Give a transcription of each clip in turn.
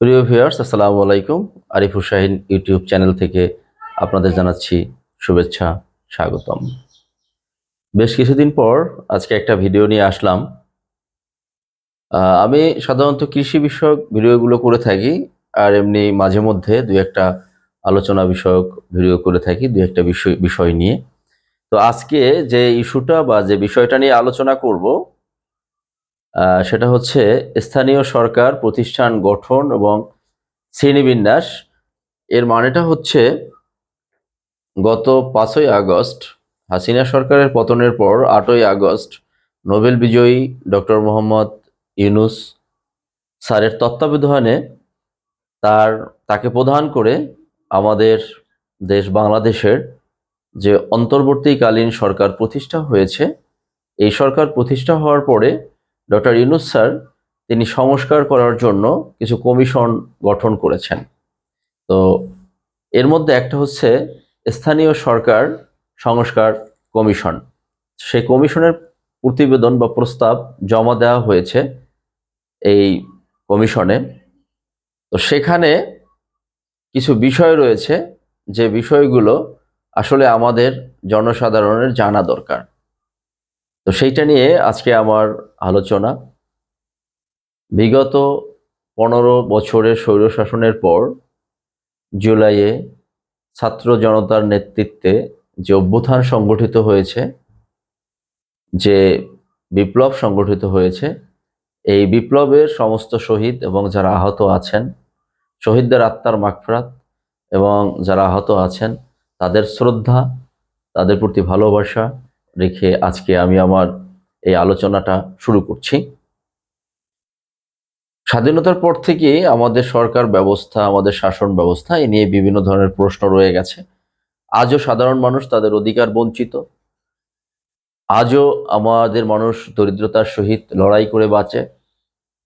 প্রিয় ভিউয়ার্স, আসসালামু আলাইকুম। আরিফ হুসাইন ইউটিউব চ্যানেল থেকে আপনাদের জানাচ্ছি শুভেচ্ছা, স্বাগতম। বেশ কিছুদিন পর আজকে একটা ভিডিও নিয়ে আসলাম। আমি সাধারণত কৃষি বিষয়ক ভিডিওগুলো করে থাকি আর এমনি মাঝে মধ্যে দু একটা আলোচনা বিষয়ক ভিডিও করে থাকি, দু একটা বিষয় বিষয় নিয়ে। তো আজকে যে ইস্যুটা বা যে বিষয়টা নিয়ে আলোচনা করব সেটা হচ্ছে স্থানীয় সরকার, প্রতিষ্ঠান, গঠন এবং শ্রেণীবিন্যাস। এর মানেটা হচ্ছে গত পাঁচই আগস্ট হাসিনা সরকারের পতনের পর আটই আগস্ট নোবেল বিজয়ী ডক্টর মোহাম্মদ ইউনুস স্যারের তত্ত্বাবধানে তার, তাকে প্রধান করে আমাদের দেশ বাংলাদেশের যে অন্তর্বর্তীকালীন সরকার প্রতিষ্ঠা হয়েছে, এই সরকার প্রতিষ্ঠা হওয়ার পরে ডক্টর ইউনুস স্যার, তিনি সংস্কার করার জন্য কিছু কমিশন গঠন করেছেন। তো এর মধ্যে একটা হচ্ছে স্থানীয় সরকার সংস্কার কমিশন। সেই কমিশনের প্রতিবেদন বা প্রস্তাব জমা দেওয়া হয়েছে এই কমিশনে। তো সেখানে কিছু বিষয় রয়েছে, যে বিষয়গুলো আসলে আমাদের জনসাধারণের জানা দরকার। তো সেইটা নিয়ে আজকে আমার আলোচনা। বিগত পনেরো বছরের স্বৈরশাসনের পর জুলাইয়ে ছাত্র জনতার নেতৃত্বে যে অভ্যুত্থান সংগঠিত হয়েছে, যে বিপ্লব সংগঠিত হয়েছে, এই বিপ্লবের সমস্ত শহীদ এবং যারা আহত আছেন, শহীদদের আত্মার মাগফরাত এবং যারা আহত আছেন, তাদের শ্রদ্ধা, তাদের প্রতি ভালোবাসা রেখে আজকে আমি আমার এই আলোচনাটা শুরু করছি। স্বাধীনতার পর থেকে আমাদের সরকার ব্যবস্থা, আমাদের শাসন ব্যবস্থা এ নিয়ে বিভিন্ন ধরনের প্রশ্ন রয়ে গেছে। আজও সাধারণ মানুষ তাদের অধিকার বঞ্চিত। আজও আমাদের মানুষ দরিদ্রতার সহিত লড়াই করে বাঁচে।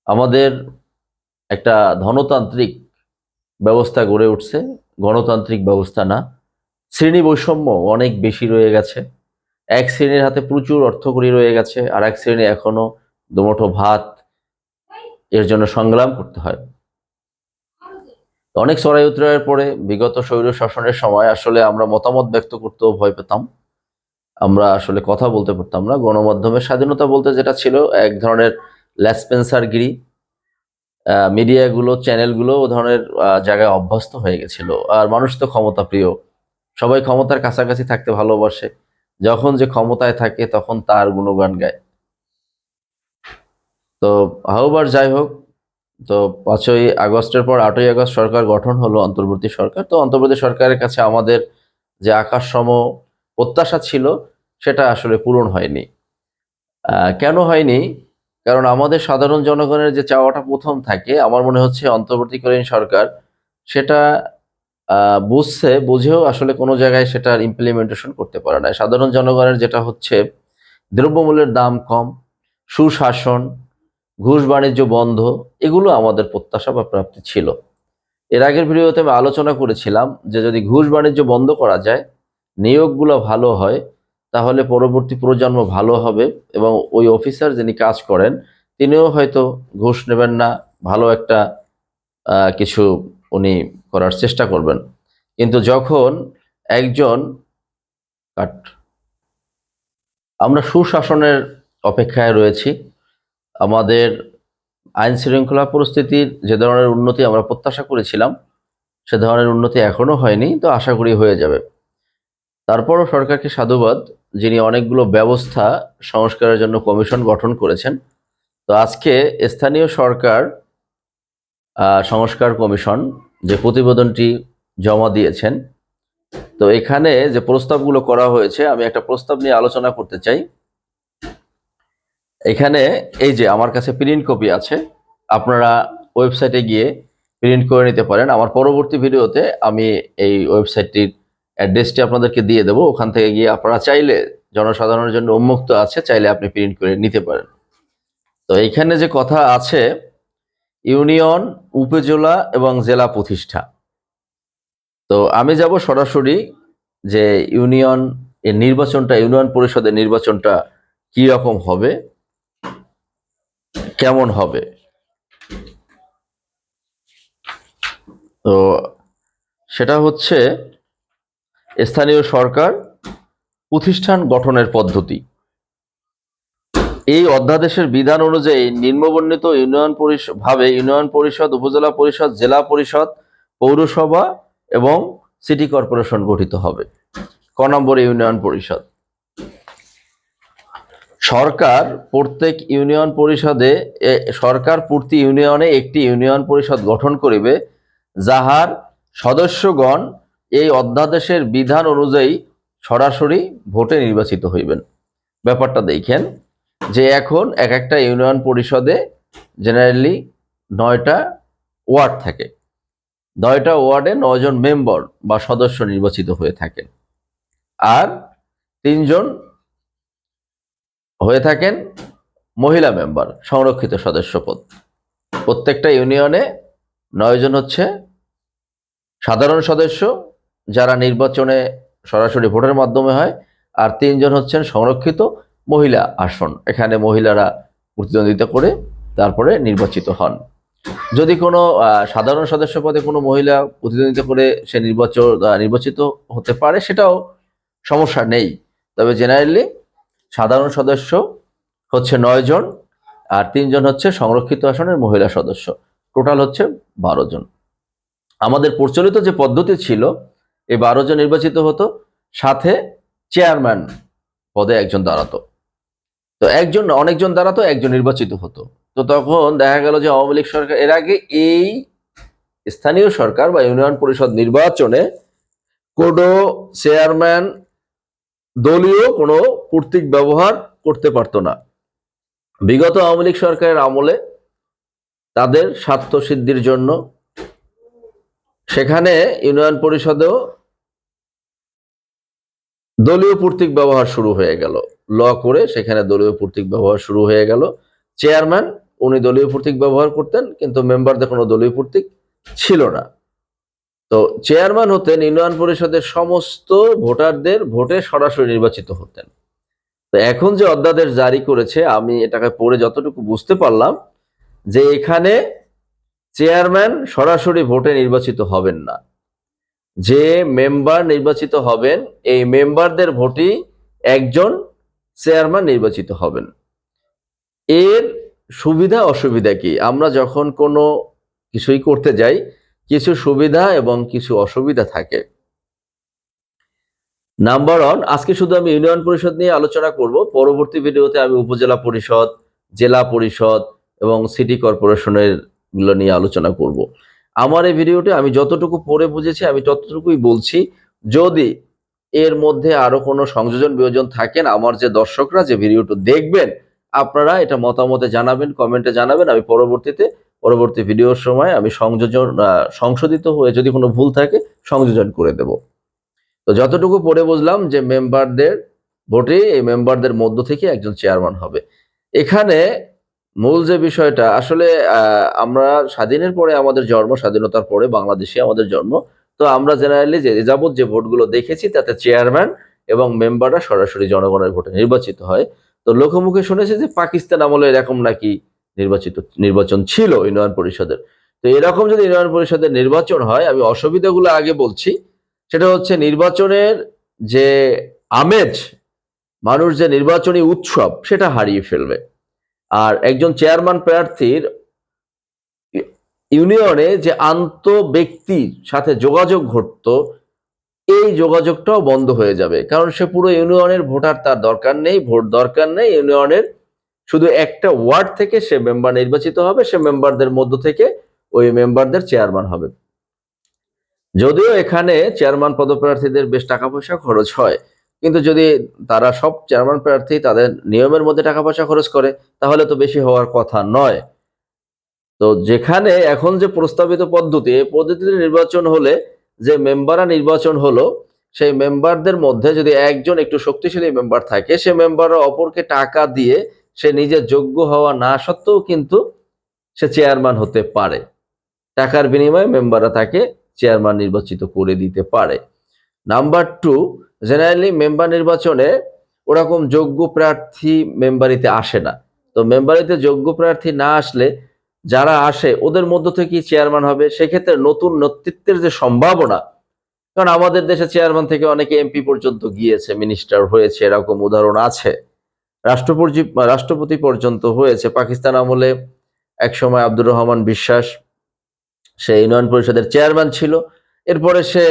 আমাদের একটা ধনতান্ত্রিক ব্যবস্থা গড়ে উঠছে। গণতান্ত্রিক ব্যবস্থা না, শ্রেণি বৈষম্য অনেক বেশি রয়ে গেছে। এক শ্রেণির হাতে প্রচুর অর্থকরী রয়ে গেছে আর এক শ্রেণি এখনও দুমুঠো ভাত এর জন্য সংগ্রাম করতে হয়। অনেক চড়াই উতরাইয়ের পরে বিগত স্বৈর শাসনের সময় আসলে আমরা মতামত ব্যক্ত করতেও ভয় পেতাম। আমরা আসলে কথা বলতে পারতাম না। গণমাধ্যমের স্বাধীনতা বলতে যেটা ছিল এক ধরনের ল্যাসপেন্সারগিরি আহ, মিডিয়াগুলো চ্যানেলগুলো ও ধরনের জায়গায় অভ্যস্ত হয়ে গেছিল। আর মানুষ তো ক্ষমতা প্রিয় সবাই ক্ষমতার কাছাকাছি থাকতে ভালোবাসে। যখন যে ক্ষমতায় থাকে, তখন তার গুণগান গায়। তো আহ্বার যাই হোক, তো পাঁচই আগস্টের পর আটই আগস্ট সরকার গঠন হলো অন্তর্বর্তী সরকার। তো অন্তর্বর্তী সরকারের কাছে আমাদের যে আকাশসম প্রত্যাশা ছিল, সেটা আসলে পূরণ হয়নি। কেন হয়নি? কারণ আমাদের সাধারণ জনগণের যে চাওয়াটা প্রথম থাকে, আমার মনে হচ্ছে অন্তর্বর্তীকালীন সরকার, সেটা বুঝছে, বুঝেও আসলে কোনো জায়গায় সেটার ইমপ্লিমেন্টেশন করতে পারে না সাধারণ জনগণের যেটা হচ্ছে, দ্রব্যমূল্যের দাম কম, সুশাসন, ঘুষ বাণিজ্য বন্ধ, এগুলো আমাদের প্রত্যাশা বা প্রাপ্তি ছিল। এর আগের ভিডিওতে আমি আলোচনা করেছিলাম যে যদি ঘুষ বাণিজ্য বন্ধ করা যায়, নিয়োগগুলো ভালো হয়, তাহলে পরবর্তী প্রজন্ম ভালো হবে এবং ওই অফিসার যিনি কাজ করেন, তিনিও হয়তো ঘুষ নেবেন না, ভালো একটা কিছু উনি করার চেষ্টা করবেন। কিন্তু যখন একজন কাট, আমরা সুশাসনের অপেক্ষায় রয়েছি, আমাদের আইন শৃঙ্খলা পরিস্থিতির যে ধরনের উন্নতি আমরা প্রত্যাশা করেছিলাম, সে ধরনের উন্নতি এখনও হয়নি, তো আশা করি হয়ে যাবে। তারপরও সরকারকে সাধুবাদ যিনি অনেকগুলো ব্যবস্থা সংস্কারের জন্য কমিশন গঠন করেছেন। তো আজকে স্থানীয় সরকার সংস্কার কমিশন যে প্রতিবেদনটি জমা দিয়েছেন। তো এখানে যে প্রস্তাবগুলো করা হয়েছে, আমি একটা প্রস্তাব নিয়ে আলোচনা করতে চাই। এখানে এই যে আমার কাছে প্রিন্ট কপি আছে, আপনারা ওয়েবসাইটে গিয়ে প্রিন্ট করে নিতে পারেন। আমার পরবর্তী ভিডিওতে আমি এই ওয়েবসাইটটির অ্যাড্রেসটি আপনাদেরকে দিয়ে দেবো। ওখান থেকে গিয়ে আপনারা চাইলে জনসাধারণের জন্য উন্মুক্ত আছে, চাইলে আপনি প্রিন্ট করে নিতে পারেন। তো এইখানে যে কথা আছে ইউনিয়ন, উপজেলা এবং জেলা প্রতিষ্ঠা। তো আমি যাব সরাসরি যে ইউনিয়ন এর নির্বাচনটা, ইউনিয়ন পরিষদের নির্বাচনটা কি রকম হবে, কেমন হবে। তো সেটা হচ্ছে, স্থানীয় সরকার প্রতিষ্ঠান গঠনের পদ্ধতি। এই অধ্যাদেশের বিধান অনুযায়ী নিম্নবর্ণিত ইউনিয়ন পরিষদ ভাবে ইউনিয়ন পরিষদ, উপজেলা পরিষদ, জেলা পরিষদ, পৌরসভা এবং সিটি কর্পোরেশন গঠিত হবে। ক নম্বর ইউনিয়ন পরিষদ। সরকার প্রত্যেক ইউনিয়ন পরিষদে সরকার প্রতি ইউনিয়নে একটি ইউনিয়ন পরিষদ গঠন করিবে, যাহার সদস্যগণ এই অধ্যাদেশের বিধান অনুযায়ী সরাসরি ভোটে নির্বাচিত হইবেন। ব্যাপারটা দেখেন। যে এখন এক একটা ইউনিয়ন পরিষদে জেনারেলি নয়টা ওয়ার্ড থাকে। নয়টা ওয়ার্ডে নয়জন মেম্বার বা সদস্য নির্বাচিত হয়ে থাকেন। আর তিনজন হয়ে থাকেন মহিলা মেম্বার সংরক্ষিত সদস্য পদ প্রত্যেকটা ইউনিয়নে নয়জন হচ্ছে সাধারণ সদস্য, যারা নির্বাচনে সরাসরি ভোটের মাধ্যমে হয়, আর তিনজন হচ্ছেন সংরক্ষিত মহিলা আসন। এখানে মহিলারা প্রতিদ্বন্দ্বিতা করে তারপরে নির্বাচিত হন। যদি কোনো সাধারণ সদস্য পদে কোনো মহিলা প্রতিদ্বন্দ্বিতা করে সে নির্বাচন নির্বাচিত হতে পারে, সেটাও সমস্যা নেই। তবে জেনারেলি সাধারণ সদস্য হচ্ছে নয় জন আর তিনজন হচ্ছে সংরক্ষিত আসনের মহিলা সদস্য। টোটাল হচ্ছে বারো জন। আমাদের প্রচলিত যে পদ্ধতি ছিল, এই বারো জন নির্বাচিত হতো, সাথে চেয়ারম্যান পদে একজন দাঁড়াতো। তো একজন, অনেকজন দ্বারা তো একজন নির্বাচিত হতো। তো তখন দেখা গেল যে আওয়ামী লীগ সরকার, এর আগে এই স্থানীয় সরকার বা ইউনিয়ন পরিষদ নির্বাচনে কোনো চেয়ারম্যান দলীয় কোনো কর্তৃক ব্যবহার করতে পারতো না। বিগত আওয়ামী লীগ সরকারের আমলে তাদের স্বার্থ সিদ্ধির জন্য সেখানে ইউনিয়ন পরিষদেও দলীয় কর্তৃক ব্যবহার শুরু হয়ে গেল। ল করে সেখানে দলীয় কর্তৃক ব্যবহার শুরু হয়ে গেল। চেয়ারম্যান, উনি দলীয় কর্তৃক ব্যবহার করতেন, কিন্তু মেম্বারদের কোনো দলীয় কর্তৃক ছিল না। তো চেয়ারম্যান হতেন ইউনিয়ন পরিষদের সমস্ত ভোটারদের ভোটে সরাসরি নির্বাচিত হতেন। তো এখন যে অধ্যাদেশ জারি করেছে, আমি এটাকে পড়ে যতটুকু বুঝতে পারলাম, যে এখানে চেয়ারম্যান সরাসরি ভোটে নির্বাচিত হবেন না। যে মেম্বার নির্বাচিত হবেন, এই মেম্বারদের ভোটই একজন চেয়ারম্যান নির্বাচিত হবেন। এর সুবিধা অসুবিধা কি? আমরা যখন কোনো কিছুই করতে যাই, কিছু সুবিধা এবং কিছু অসুবিধা থাকে। নাম্বার ওয়ান আজকে শুধু আমি ইউনিয়ন পরিষদ নিয়ে আলোচনা করব। পরবর্তী ভিডিওতে আমি উপজেলা পরিষদ, জেলা পরিষদ এবং সিটি কর্পোরেশনেরগুলো নিয়ে আলোচনা করব। আমার এই ভিডিওটি আমি যতটুকু পড়ে বুঝেছি, আমি ততটুকুই বলছি। যদি এর মধ্যে আরও কোনো সংযোজন বিয়োজন থাকেন আমার যে দর্শকরা যে ভিডিওটা দেখবেন, আপনারা এটা মতামতে জানাবেন কমেন্টে জানাবেন। আমি পরবর্তীতে, পরবর্তী ভিডিওর সময় আমি সংযোজন সংশোধিত হয়ে যদি কোনো ভুল থাকে, সংযোজন করে দেব। তো যতটুকু পড়ে বুঝলাম যে মেম্বারদের ভোটে, এই মেম্বারদের মধ্য থেকে একজন চেয়ারম্যান হবে। এখানে মূল যে বিষয়টা, আসলে আমরা স্বাধীনের পরে আমাদের জন্ম, স্বাধীনতার পরে বাংলাদেশে আমাদের জন্ম। তো আমরা জেনারেলি যে যাবত যে ভোটগুলো দেখেছি, তাতে চেয়ারম্যান এবং মেম্বাররা সরাসরি জনগণের ভোটে নির্বাচিত হয়। তো লোকমুখে শুনেছি যে পাকিস্তান আমলে এরকম নাকি নির্বাচিত, নির্বাচন ছিল ইউনিয়ন পরিষদের। তো এরকম যদি ইউনিয়ন পরিষদের নির্বাচন হয়, আমি অসুবিধাগুলো আগে বলছি। সেটা হচ্ছে নির্বাচনের যে আমেজ, মানুষ যে নির্বাচনী উৎসব, সেটা হারিয়ে ফেলবে। আর একজন চেয়ারম্যান প্রার্থীর ইউনিয়নে যে আন্ত ব্যক্তির সাথে যোগাযোগ ঘটতো, এই যোগাযোগটাও বন্ধ হয়ে যাবে। কারণ সে পুরো ইউনিয়নের ভোটার, তার দরকার নেই, ভোট দরকার নেই। ইউনিয়নের শুধু একটা ওয়ার্ড থেকে সে মেম্বার নির্বাচিত হবে, সে মেম্বারদের মধ্য থেকে ওই মেম্বারদের চেয়ারম্যান হবে। যদিও এখানে চেয়ারম্যান পদপ্রার্থীদের বেশ টাকা পয়সা খরচ হয়, কিন্তু যদি তারা সব চেয়ারম্যান প্রার্থী তাদের নিয়মের মধ্যে টাকা পয়সা খরচ করে, তাহলে তো বেশি হওয়ার কথা নয়। তো যেখানে এখন যে প্রস্তাবিত পদ্ধতি, এই পদ্ধতিতে নির্বাচন হলে যে মেম্বাররা নির্বাচন হলো, সেই মেম্বারদের মধ্যে যদি একজন একটু শক্তিশালী মেম্বার থাকে, সে মেম্বাররা অপরকে টাকা দিয়ে সে নিজে যোগ্য হওয়া না সত্ত্বেও কিন্তু সে চেয়ারম্যান হতে পারে। টাকার বিনিময়ে মেম্বাররা তাকে চেয়ারম্যান নির্বাচিত করে দিতে পারে। নাম্বার টু, জেনারেলি মেম্বার নির্বাচনে ওরকম যোগ্য প্রার্থী মেম্বারিতে আসে না। তো মেম্বারিতে যোগ্য প্রার্থী না আসলে যারা আসে, ওদের মধ্য থেকেই চেয়ারম্যান হবে। সেক্ষেত্রে নতুন নেতৃত্বের যে সম্ভাবনা, কারণ আমাদের দেশে চেয়ারম্যান থেকে অনেকে এমপি পর্যন্ত গিয়েছে মিনিস্টার হয়েছে, এরকম উদাহরণ আছে। রাষ্ট্রপতি রাষ্ট্রপতি পর্যন্ত হয়েছে। পাকিস্তান আমলে একসময় আব্দুর রহমান বিশ্বাস, সে ইউনিয়ন পরিষদের চেয়ারম্যান ছিল। এরপরে সে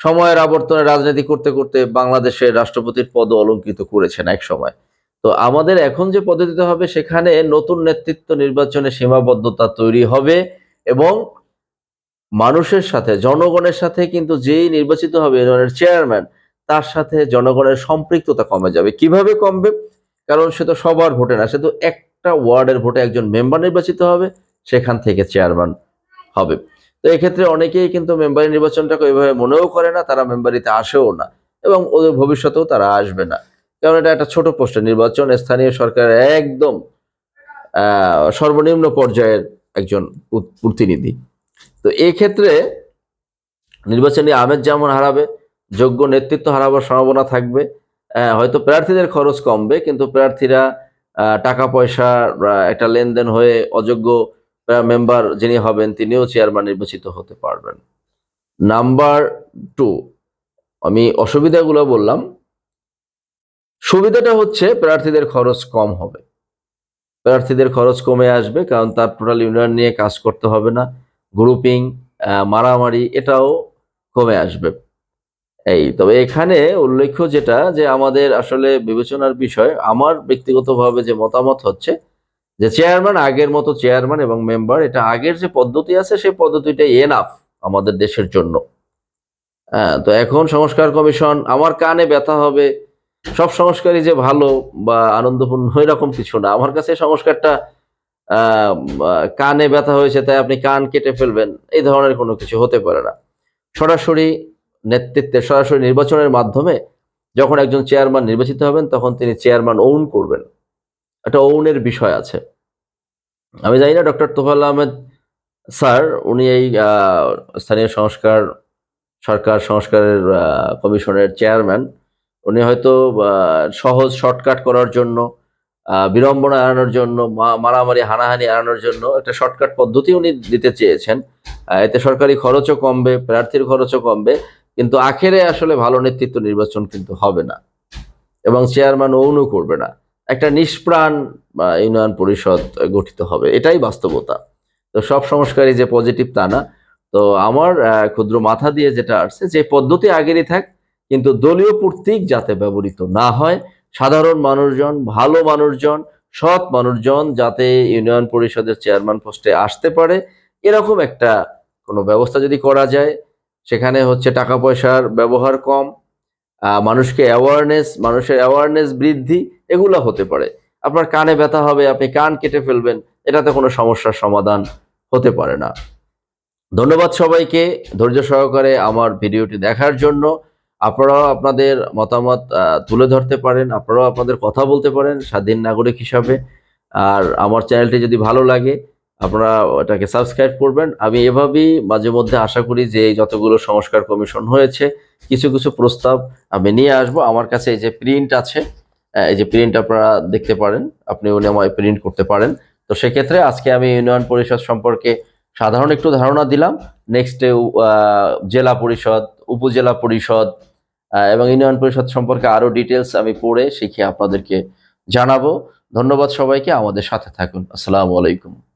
সময়ের আবর্তনে রাজনীতি করতে করতে বাংলাদেশের রাষ্ট্রপতির পদ অলঙ্কৃত করেছেন এক সময় তো আমাদের এখন যে পদ্ধতিতে হবে, সেখানে নতুন নেতৃত্ব নির্বাচনে সীমাবদ্ধতা তৈরি হবে এবং মানুষের সাথে, জনগণের সাথে কিন্তু যেই নির্বাচিত হবে ইউনিয়নের চেয়ারম্যান তার সাথে জনগণের সম্পৃক্ততা কমে যাবে। কীভাবে কমবে? কারণ সে তো সবার ভোটে না, সে তো একটা ওয়ার্ডের ভোটে একজন মেম্বার নির্বাচিত হবে, সেখান থেকে চেয়ারম্যান হবে। তো এক্ষেত্রে অনেকেই কিন্তু মেম্বারি নির্বাচনটাকে ওইভাবে মনেও করে না, তারা মেম্বারিতে আসেও না এবং ওদের ভবিষ্যতেও তারা আসবে না। কারণ এটা একটা ছোট পোস্টের নির্বাচন স্থানীয় সরকারের একদম সর্বনিম্ন পর্যায়ের একজন প্রতিনিধি। তো এই ক্ষেত্রে নির্বাচনী আমেজ যেমন হারাবে, যোগ্য নেতৃত্ব হারাবার সম্ভাবনা থাকবে হয়তো প্রার্থীদের খরচ কমবে, কিন্তু প্রার্থীরা টাকা পয়সা একটা লেনদেন হয়ে অযোগ্য মেম্বার যিনি হবেন, তিনিও চেয়ারম্যান নির্বাচিত হতে পারবেন। নাম্বার টু, আমি অসুবিধাগুলো বললাম সুবিধাটা হচ্ছে প্রার্থীদের খরচ কম হবে। প্রার্থীদের খরচ কমে আসবে কারণ তার টোটাল ইউনিয়ন নিয়ে কাজ করতে হবে না। গ্রুপিং মারামারি এটাও কমে আসবে। এই, তবে এখানে উল্লেখ্য যেটা যে আমাদের আসলে বিবেচনার বিষয়, আমার ব্যক্তিগতভাবে যে মতামত হচ্ছে যে চেয়ারম্যান আগের মতো চেয়ারম্যান এবং মেম্বার, এটা আগের যে পদ্ধতি আছে সেই পদ্ধতিটা এনাফ আমাদের দেশের জন্য। হ্যাঁ তো এখন সংস্কার কমিশন, আমার কানে ব্যথা হবে সব সংস্কারই যে ভালো বা আনন্দপূর্ণ এরকম কিছু না। আমার কাছে সংস্কারটা কানে ব্যথা হয়েছে, তাই আপনি কান কেটে ফেলবেন, এই ধরনের কোনো কিছু হতে পারে না। সরাসরি নেতৃত্বে, সরাসরি নির্বাচনের মাধ্যমে যখন একজন চেয়ারম্যান নির্বাচিত হবেন, তখন তিনি চেয়ারম্যান ওন করবেন। একটা ওনের বিষয় আছে। আমি জানি না, ডক্টর তোফাল আহমেদ স্যার, উনি এই স্থানীয় সংস্কার, সরকার সংস্কারের কমিশনের চেয়ারম্যান। উনি হয়তো সহজ শর্টকাট করার জন্য বিড়ম্বনা এড়ানোর জন্য মারামারি, হানাহানি এড়ানোর জন্য একটা শর্টকাট পদ্ধতি উনি দিতে চেয়েছেন। এতে সরকারি খরচও কমবে, প্রার্থীর খরচও কমবে, কিন্তু আখেরে আসলে ভালো নেতৃত্ব নির্বাচন কিন্তু হবে না এবং চেয়ারম্যান ওনও করবে না। একটা নিষ্প্রাণ ইউনিয়ন পরিষদ গঠিত হবে, এটাই বাস্তবতা। তো সব সংস্কারই যে পজিটিভ তা না। তো আমার ক্ষুদ্র মাথা দিয়ে যেটা আসছে, যে পদ্ধতি আগেরই থাক কিন্তু দলীয় প্রতীক যাতে ব্যবহৃত না হয়, সাধারণ মানুষজন, ভালো মানুষজন, সৎ মানুষজন যাতে ইউনিয়ন পরিষদের চেয়ারম্যান পোস্টে আসতে পারে, এরকম একটা কোনো ব্যবস্থা যদি করা যায়, সেখানে হচ্ছে টাকা পয়সার ব্যবহার কম মানুষকে অ্যাওয়ারনেস মানুষের অ্যাওয়ারনেস বৃদ্ধি, এগুলো হতে পারে। আপনার কানে ব্যথা হবে, আপনি কান কেটে ফেলবেন, এটাতে কোনো সমস্যার সমাধান হতে পারে না। ধন্যবাদ সবাইকে, ধৈর্য সহকারে আমার ভিডিওটি দেখার জন্য। আপনারাও আপনাদের মতামত তুলে ধরতে পারেন, আপনারাও আপনাদের কথা বলতে পারেন স্বাধীন নাগরিক হিসাবে। আর আমার চ্যানেলটি যদি ভালো লাগে, আপনারা ওটাকে সাবস্ক্রাইব করবেন। আমি এভাবেই মাঝে মধ্যে আশা করি যে এই যতগুলো সংস্কার কমিশন হয়েছে, কিছু কিছু প্রস্তাব আমি নিয়ে আসব। আমার কাছে এই যে প্রিন্ট আছে এই যে প্রিন্ট আপনারা দেখতে পারেন, আপনি উনি আমায় প্রিন্ট করতে পারেন। তো সেক্ষেত্রে আজকে আমি ইউনিয়ন পরিষদ সম্পর্কে সাধারণ একটু ধারণা দিলাম। নেক্সটে জেলা পরিষদ, উপজেলা পরিষদ এবং ইউনিয়ন পরিষদ সম্পর্কে আরও ডিটেলস আমি পড়ে শিখে আপনাদেরকে জানাব। ধন্যবাদ সবাইকে, আমাদের সাথে থাকুন। আসসালামু আলাইকুম।